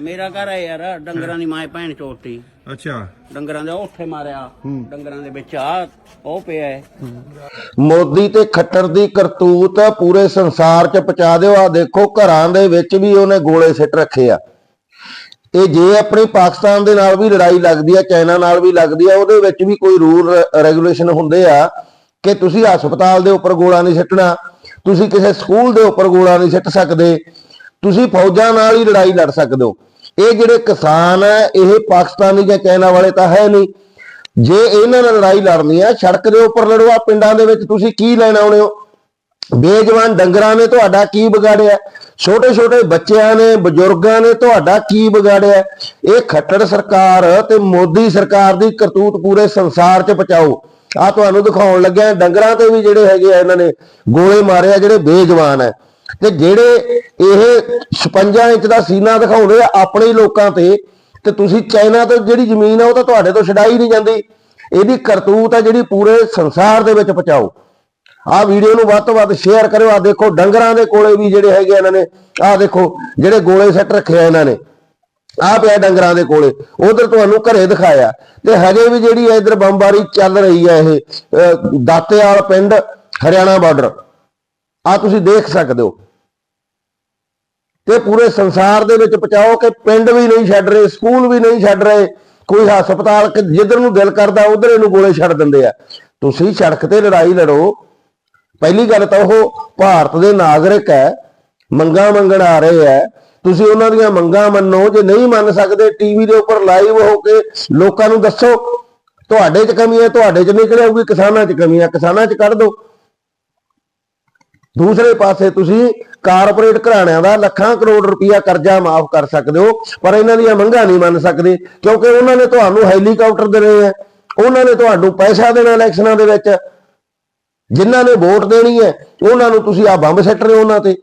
ਮੇਰਾ ਘਰ ਹੈ ਯਾਰ ਡੰਗਰਾਂ ਦੀ ਮਾਂ ਭੈਣ ਚੋਟੀ। ਅੱਛਾ। ਡੰਗਰਾਂ ਦੇ ਉੱਥੇ ਮਾਰਿਆ। ਡੰਗਰਾਂ ਦੇ ਵਿੱਚ ਆ ਉਹ ਪਿਆ ਹੈ। ਮੋਦੀ ਤੇ ਖੱਟਰ ਦੀ ਕਰਤੂਤ ਪੂਰੇ ਸੰਸਾਰ 'ਚ ਪਹੁੰਚਾ ਦਿਓ। ਆ ਦੇਖੋ ਘਰਾਂ ਦੇ ਵਿੱਚ ਵੀ ਉਹਨੇ ਗੋਲੇ ਸਿੱਟ ਰੱਖੇ ਆ। ਇਹ ਜੇ ਆਪਣੀ ਪਾਕਿਸਤਾਨ ਦੇ ਨਾਲ ਵੀ ਲੜਾਈ ਲੱਗਦੀ ਆ ਚਾਈਨਾ ਨਾਲ ਵੀ ਲੱਗਦੀ ਆ ਉਹਦੇ ਵਿੱਚ ਵੀ ਕੋਈ ਰੂਲ ਰੈਗੂਲੇਸ਼ਨ ਹੁੰਦੇ ਆ ਕਿ ਤੁਸੀਂ ਹਸਪਤਾਲ ਦੇ ਉੱਪਰ ਗੋਲਾ ਨਹੀਂ ਸਿੱਟਣਾ ਤੁਸੀਂ ਕਿਸੇ ਸਕੂਲ ਦੇ ਉੱਪਰ ਗੋਲਾ ਨਹੀਂ ਸਿੱਟ ਸਕਦੇ ਤੁਸੀਂ ਫੌਜਾਂ ਨਾਲ ਹੀ ਲੜਾਈ ਲੜ ਸਕਦੇ ਹੋ। ਇਹ ਜਿਹੜੇ ਕਿਸਾਨ ਹੈ ਇਹ ਪਾਕਿਸਤਾਨੀ ਜਾਂ ਚਾਈਨਾ ਵਾਲੇ ਤਾਂ ਹੈ ਨਹੀਂ। ਜੇ ਇਹਨਾਂ ਨਾਲ ਲੜਾਈ ਲੜਨੀ ਹੈ ਸੜਕ ਦੇ ਉੱਪਰ ਲੜੋ ਆ, ਪਿੰਡਾਂ ਦੇ ਵਿੱਚ ਤੁਸੀਂ ਕੀ ਲੈਣ ਆਉਣੇ ਹੋ? ਬੇਜਵਾਨ ਡੰਗਰਾਂ ਨੇ ਤੁਹਾਡਾ ਕੀ ਵਿਗਾੜਿਆ? ਛੋਟੇ ਛੋਟੇ ਬੱਚਿਆਂ ਨੇ, ਬਜ਼ੁਰਗਾਂ ਨੇ ਤੁਹਾਡਾ ਕੀ ਵਿਗਾੜਿਆ? ਇਹ ਖੱਟੜ ਸਰਕਾਰ ਤੇ ਮੋਦੀ ਸਰਕਾਰ ਦੀ ਕਰਤੂਤ ਪੂਰੇ ਸੰਸਾਰ 'ਚ ਪਹੁੰਚਾਓ। ਆ ਤੁਹਾਨੂੰ ਦਿਖਾਉਣ ਲੱਗਿਆ ਡੰਗਰਾਂ ਤੇ ਵੀ ਜਿਹੜੇ ਹੈਗੇ ਆ ਇਹਨਾਂ ਨੇ ਗੋਲੇ ਮਾਰੇ ਆ, ਜਿਹੜੇ ਬੇਜਵਾਨ ਹੈ ਤੇ ਜਿਹੜੇ ਇਹ 56 ਇੰਚ ਦਾ ਸੀਨਾ ਦਿਖਾਉਂਦੇ ਆ ਆਪਣੇ ਹੀ ਲੋਕਾਂ ਤੇ ਤੇ ਤੁਸੀਂ ਚਾਈਨਾ ਤੋਂ ਜਿਹੜੀ ਜ਼ਮੀਨ ਆ ਉਹ ਤਾਂ ਤੁਹਾਡੇ ਤੋਂ ਛਡਾਈ ਨਹੀਂ ਜਾਂਦੀ। ਇਹਦੀ ਕਰਤੂਤ ਆ ਜਿਹੜੀ ਪੂਰੇ ਸੰਸਾਰ ਦੇ ਵਿੱਚ ਪਹੁੰਚਾਓ। ਆਹ ਵੀਡੀਓ ਨੂੰ ਵੱਧ ਤੋਂ ਵੱਧ ਸ਼ੇਅਰ ਕਰਿਓ। ਆ ਦੇਖੋ ਡੰਗਰਾਂ ਦੇ ਕੋਲੇ ਵੀ ਜਿਹੜੇ ਹੈਗੇ ਇਹਨਾਂ ਨੇ ਆਹ ਦੇਖੋ ਜਿਹੜੇ ਗੋਲੇ ਸੈੱਟ ਰੱਖੇ ਇਹਨਾਂ ਨੇ। ਆਹ ਪਿਆ ਡੰਗਰਾਂ ਦੇ ਕੋਲੇ। ਉਧਰ ਤੁਹਾਨੂੰ ਘਰੇ ਦਿਖਾਇਆ। ਤੇ ਹਜੇ ਵੀ ਜਿਹੜੀ ਇਧਰ ਬੰਬਾਰੀ ਚੱਲ ਰਹੀ ਹੈ ਇਹ ਅਹ, ਦਾਤੇਵਾਲ ਪਿੰਡ ਹਰਿਆਣਾ ਬਾਰਡਰ। ਆ ਤੁਸੀਂ ਦੇਖ ਸਕਦੇ ਹੋ। ਤੇ ਪੂਰੇ ਸੰਸਾਰ ਦੇ ਵਿੱਚ ਪਹੁੰਚਾਓ ਕਿ ਪਿੰਡ ਵੀ ਨਹੀਂ ਛੱਡ ਰਹੇ, ਸਕੂਲ ਵੀ ਨਹੀਂ ਛੱਡ ਰਹੇ, ਕੋਈ ਹਸਪਤਾਲ ਜਿੱਧਰ ਨੂੰ ਦਿਲ ਕਰਦਾ, ਉਧਰ ਇਹਨੂੰ ਗੋਲੇ ਛੱਡ ਦਿੰਦੇ ਆ। ਤੁਸੀਂ ਸੜਕ ਤੇ ਲੜਾਈ ਲੜੋ। ਪਹਿਲੀ ਗੱਲ ਤਾਂ ਉਹ ਭਾਰਤ ਦੇ ਨਾਗਰਿਕ ਹੈ, ਮੰਗਾਂ ਮੰਗਣ ਆ ਰਹੇ ਹੈ। ਤੁਸੀਂ ਉਹਨਾਂ ਦੀਆਂ ਮੰਗਾਂ ਮੰਨੋ, ਜੇ ਨਹੀਂ ਮੰਨ ਸਕਦੇ, ਟੀਵੀ ਦੇ ਉੱਪਰ ਲਾਈਵ ਹੋ ਕੇ ਲੋਕਾਂ ਨੂੰ ਦੱਸੋ, ਤੁਹਾਡੇ 'ਚ ਕਮੀ ਹੈ, ਤੁਹਾਡੇ 'ਚ ਨਿਕਲ ਆਊਗੀ ਕਿਸਾਨਾਂ 'ਚ ਕਮੀ ਹੈ, ਕਿਸਾਨਾਂ 'ਚ ਕੱਢ ਦਿਓ ਦੂਸਰੇ ਪਾਸੇ ਤੁਸੀਂ ਕਾਰਪੋਰੇਟ ਘਰਾਣਿਆਂ ਦਾ ਲੱਖਾਂ ਕਰੋੜ ਰੁਪਇਆ ਕਰਜ਼ਾ ਮਾਫ ਕਰ ਸਕਦੇ ਹੋ, ਪਰ ਇਹਨਾਂ ਦੀਆਂ ਮੰਗਾਂ ਨਹੀਂ ਮੰਨ ਸਕਦੇ, ਕਿਉਂਕਿ ਉਹਨਾਂ ਨੇ ਤੁਹਾਨੂੰ ਹੈਲੀਕਾਪਟਰ ਦੇਣੇ ਆ, ਉਹਨਾਂ ਨੇ ਤੁਹਾਨੂੰ ਪੈਸਾ ਦੇਣਾ ਇਲੈਕਸ਼ਨਾਂ ਦੇ ਵਿੱਚ, ਜਿਨ੍ਹਾਂ ਨੇ ਵੋਟ ਦੇਣੀ ਹੈ, ਉਹਨਾਂ ਨੂੰ ਤੁਸੀਂ ਆ ਬੰਬ ਸੱਟ ਰਹੇ ਹੋ ਉਹਨਾਂ ਤੇ।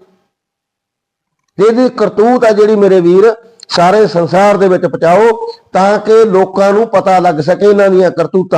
ਇਹਦੀ ਕਰਤੂਤ ਆ ਜਿਹੜੀ ਮੇਰੇ ਵੀਰ, ਸਾਰੇ ਸੰਸਾਰ ਦੇ ਵਿੱਚ ਪਹੁੰਚਾਓ, ਤਾਂ ਕਿ ਲੋਕਾਂ ਨੂੰ ਪਤਾ ਲੱਗ ਸਕੇ ਇਹਨਾਂ ਦੀਆਂ ਕਰਤੂਤਾਂ।